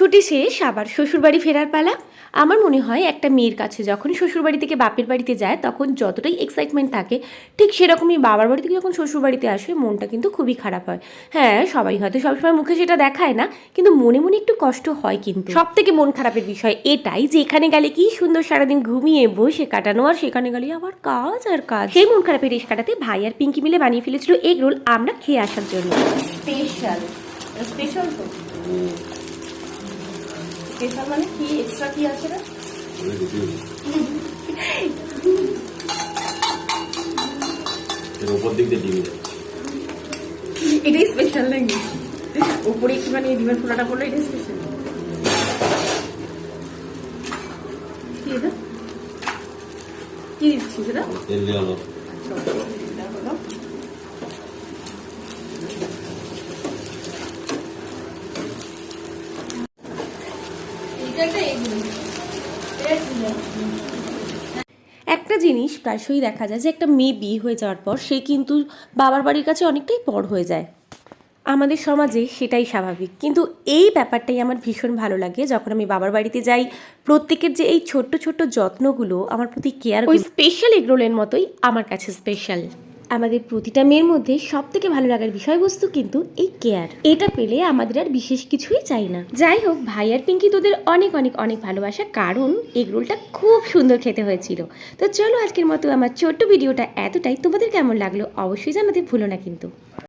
ছুটি শেষ আবার শ্বশুরবাড়ি ফেরার পালা। আমার মনে হয় একটা মেয়ের কাছে যখন শ্বশুরবাড়ি থেকে বাপের বাড়িতে যায় তখন যতটাই এক্সাইটমেন্ট থাকে ঠিক সেরকমই বাবার বাড়ি থেকে যখন শ্বশুরবাড়িতে আসে মনটা কিন্তু খুবই খারাপ হয়। হ্যাঁ সবাই হয়তো সবসময় মুখে সেটা দেখায় না কিন্তু মনে মনে একটু কষ্ট হয় কিন্তু। সব থেকে মন খারাপের বিষয় এটাই যে এখানে গেলে কি সুন্দর সারাদিন ঘুমিয়ে বসে কাটানো আর সেখানে গেলে আবার কাজ আর কাজ। সেই মন খারাপের রেশ কাটাতে ভাই আর পিঙ্কি মিলে বানিয়ে ফেলেছিল এগ রোল আমরা খেয়ে আসার জন্য। স্পেশাল স্পেশাল তো। স্পেশাল মানে কি? এক্সট্রা কি আছে না উপর দিক দিয়ে ডিমে এটাই স্পেশাল নাকি? উপরে একটুখানি ডিমের ফোড়াটা পড়ল এটাই স্পেশাল কি এটা? কি দিচ্ছি সেটা তেল দেওয়া এগুলো একটা জিনিস প্রায়শই দেখা যায় যে একটা মেয়ে বিয়ে হয়ে যাওয়ার পর সে কিন্তু বাবার বাড়ির কাছে অনেকটাই পর হয়ে যায়। আমাদের সমাজে সেটাই স্বাভাবিক। কিন্তু এই ব্যাপারটাই আমার ভীষণ ভালো লাগে যখন আমি বাবার বাড়িতে যাই। প্রত্যেকের যে এই ছোট্ট ছোট্ট যত্নগুলো আমার প্রতি কেয়ার ওই স্পেশাল এগরোলের মতোই আমার কাছে স্পেশাল আমাদের প্রতিটা মেয়ের মধ্যে সব থেকে ভালো লাগার বিষয়বস্তু কিন্তু এই কেয়ার এটা পেলে আমাদের আর বিশেষ কিছুই চাই না। যাই হোক, ভাই আর পিঙ্কি তোদের অনেক অনেক অনেক ভালোবাসা, কারণ এগ রোলটা খুব সুন্দর খেতে হয়েছিল। তো চলো আজকের মতো আমার ছোট্ট ভিডিওটা এতটাই। তোমাদের কেমন লাগল অবশ্যই জানাতে ভুলো না কিন্তু।